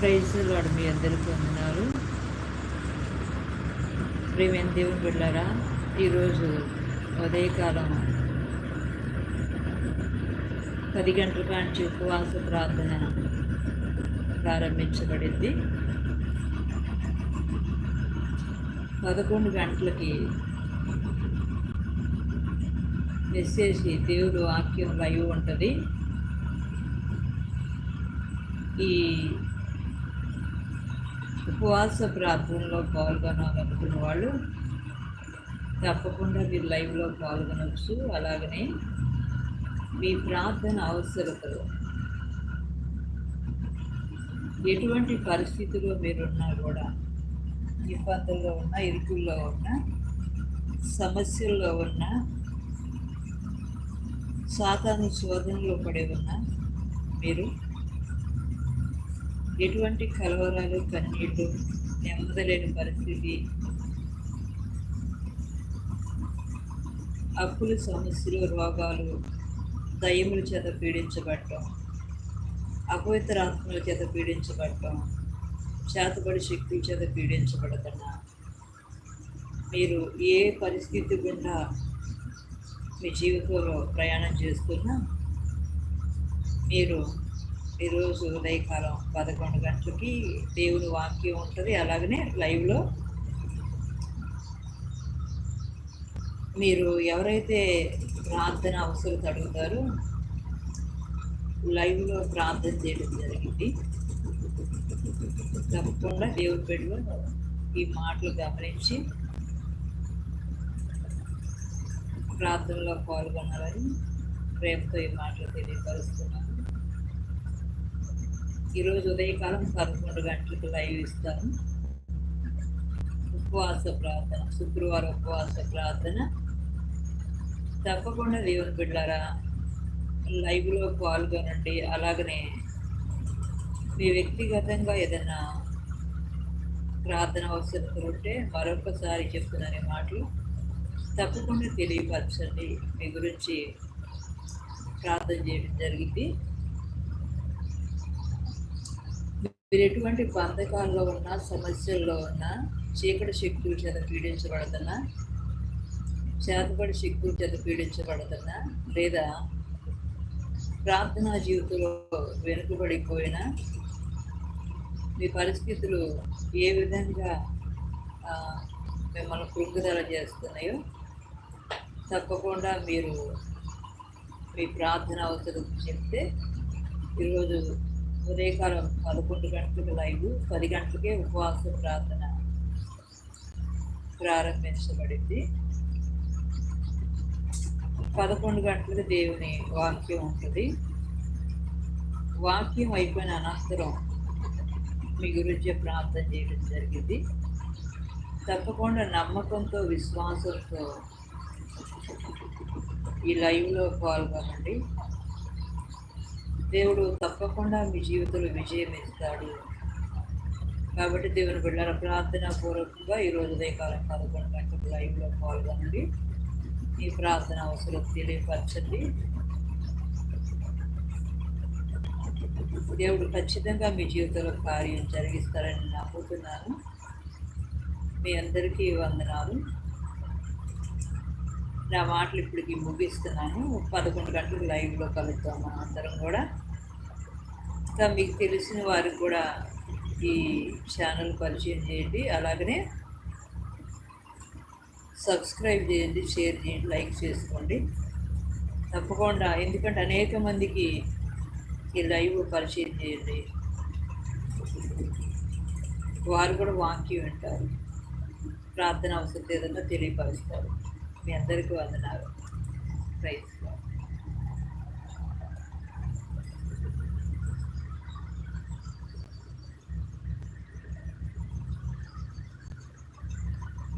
Praise వాడు మీ అందరికీ వందనాలు. ప్రేమైన దేవుని బిడ్డారా ఈరోజు ఉదయకాలం పది గంటల కాంచి ఉపవాస ప్రార్థన ప్రారంభించబడింది. పదకొండు గంటలకి మెసేజ్ దేవుడు వాక్యం లైవ్ ఉంటుంది. ఈ ఉపవాస ప్రార్థనలో పాల్గొనాలనుకున్న వాళ్ళు తప్పకుండా మీరు లైవ్లో పాల్గొనవచ్చు. అలాగనే మీ ప్రార్థన అవసరతలు. ఎటువంటి పరిస్థితిలో మీరున్నా కూడా ఇబ్బందుల్లో ఉన్న ఇరుకుల్లో ఉన్న సమస్యల్లో ఉన్న సాతాను శోధనలో పడి ఉన్న మీరు ఎటువంటి కలవరాలు కన్నీళ్ళు నెమ్మదలేని పరిస్థితి. అప్పుల సమస్యలు రోగాలు దయ్యముల చేత పీడించబడటం అపవిత్ర ఆత్మల చేత పీడించబడటం చేతబడి శక్తుల చేత పీడించబడతన్నా మీరు ఏ పరిస్థితి గుండా మీ జీవితంలో ప్రయాణం చేస్తున్నా మీరు ఈరోజు ఉదయకాలం పదకొండు గంటలకి దేవుని వాక్యం ఉంటుంది. అలాగనే లైవ్లో. మీరు ఎవరైతే ప్రార్థన అవసరం అడుగుతారో లైవ్లో ప్రార్థన చేయడం జరిగింది. తప్పకుండా దేవుడి బిడ్డలో ఈ మాటలు గమనించి ప్రార్థనలో పాల్గొనాలని ప్రేమతో ఈ మాటలు తెలియపరుస్తున్నాను ఈరోజు ఉదయకాలం పదకొండు గంటలకు లైవ్ ఇస్తాను ఉపవాస ప్రార్థన శుక్రవారం ఉపవాస ప్రార్థన. తప్పకుండా దేవుని బిడ్డారా లైవ్లో పాల్గొనండి. అలాగనే మీ వ్యక్తిగతంగా ఏదైనా ప్రార్థన అవసరం ఉంటే మరొకసారి చెప్తున్నాను మాటలు. తప్పకుండా తెలియపరచండి. మీ గురించి ప్రార్థన చేయడం జరిగింది. మీరు ఎటువంటి బంధకాల్లో ఉన్నా సమస్యల్లో ఉన్నా చీకటి శక్తుల చేత పీడించబడుతున్నా చేతబడి శక్తుల చేత పీడించబడుతున్నా లేదా ప్రార్థనా జీవితంలో వెనుకబడిపోయినా మీ పరిస్థితులు ఏ విధంగా మిమ్మల్ని కృంగుదల చేస్తున్నాయో తప్పకుండా మీరు మీ ప్రార్థన అవసరం చెప్తే ఈరోజు ఉదయకాలం పదకొండు గంటలకు లైవ్ పది గంటలకే ఉపవాస ప్రార్థన ప్రారంభించబడింది. పదకొండు గంటలకు దేవుని వాక్యం ఉంటుంది. వాక్యం అయిపోయిన అనంతరం మీ గురించి ప్రార్థన చేయడం జరిగింది. తప్పకుండా నమ్మకంతో విశ్వాసంతో ఈ లైవ్లో పాల్గొనండి. దేవుడు తప్పకుండా మీ జీవితంలో విజయం ఇస్తాడు కాబట్టి దేవుని బిడ్డల ప్రార్థన పూర్వకంగా ఈరోజు ఉదయకాలం పదకొండు గంటలకు లైవ్లో పాల్గొనండి. ఈ ప్రార్థన అవసరం తెలియపరచండి. దేవుడు ఖచ్చితంగా మీ జీవితంలో కార్యం జరిగిస్తారని నమ్ముతున్నాను. మీ అందరికీ వందనాలు. నా మాటలు ఇప్పటికి ముగిస్తున్నాను. పదకొండు గంటలకు లైవ్లో కలుద్దాం మనం అందరం కూడా. ఇంకా మీకు తెలిసిన వారికి కూడా ఈ ఛానల్ పరిచయం చేయండి. అలాగనే సబ్స్క్రైబ్ చేయండి షేర్ చేయండి లైక్ చేసుకోండి. తప్పకుండా ఎందుకంటే అనేక మందికి ఈ లైవ్ పరిచయం చేయండి. వారు కూడా వాక్యం వింటారు. ప్రార్థన అవసరం ఏదన్నా తెలియపరుస్తారు. మీ అందరికీ వందనాలు. ప్రైజ్